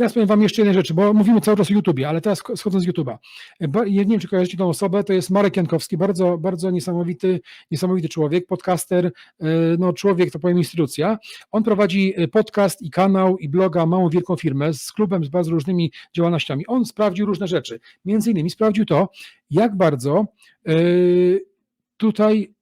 teraz powiem Wam jeszcze jednej rzeczy, bo mówimy cały czas o YouTubie, ale teraz schodząc z YouTube'a. Nie wiem, czy kojarzycie tą osobę, to jest Marek Jankowski, bardzo, bardzo niesamowity, niesamowity człowiek, podcaster, e, no człowiek, to powiem instytucja. On prowadzi e, podcast i kanał i bloga Małą Wielką Firmę z klubem, z bardzo różnymi działalnościami. On sprawdził różne rzeczy. Między innymi sprawdził to, jak bardzo e, tutaj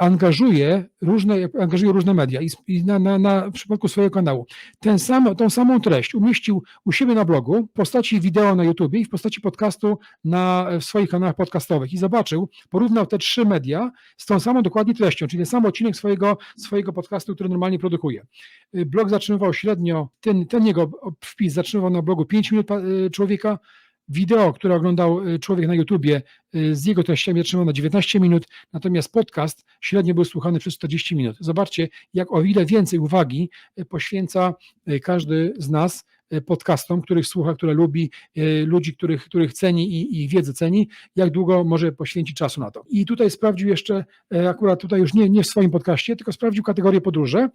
angażuje różne, angażuje różne media i, na, na, na w przypadku swojego kanału ten sam, tą samą treść umieścił u siebie na blogu w postaci wideo na YouTube i w postaci podcastu na w swoich kanałach podcastowych i zobaczył, porównał te trzy media z tą samą dokładnie treścią, czyli ten sam odcinek swojego, swojego podcastu, który normalnie produkuje. Y, Blog zatrzymywał średnio, ten, ten jego wpis zatrzymywał na blogu 5 minut y, człowieka, wideo, które oglądał y, człowiek na YouTubie y, z jego treściami na 19 minut, natomiast podcast średnio był słuchany przez 40 minut. Zobaczcie, jak o wiele więcej uwagi y, poświęca każdy z nas podcastom, których słucha, które lubi, ludzi, których, których ceni i ich wiedzę ceni, jak długo może poświęcić czasu na to. I tutaj sprawdził jeszcze, akurat tutaj już nie, nie w swoim podcaście, tylko sprawdził kategorię podróże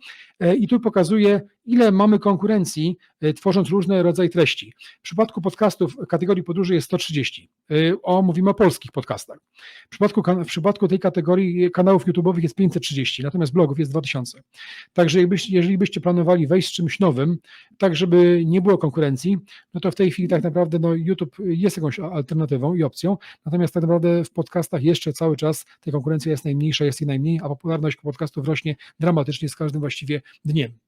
i tu pokazuje, ile mamy konkurencji, e, tworząc różne rodzaje treści. W przypadku podcastów kategorii podróży jest 130. E, O, mówimy o polskich podcastach. W przypadku, w przypadku tej kategorii kanałów YouTube'owych jest 530, natomiast blogów jest 2000. Także jakbyście, jeżeli byście planowali wejść z czymś nowym, tak żeby nie było konkurencji, no to w tej chwili tak naprawdę no, YouTube jest jakąś alternatywą i opcją, natomiast tak naprawdę w podcastach jeszcze cały czas tej konkurencji jest najmniejsza, jest jej najmniej, a popularność podcastów rośnie dramatycznie z każdym właściwie dniem.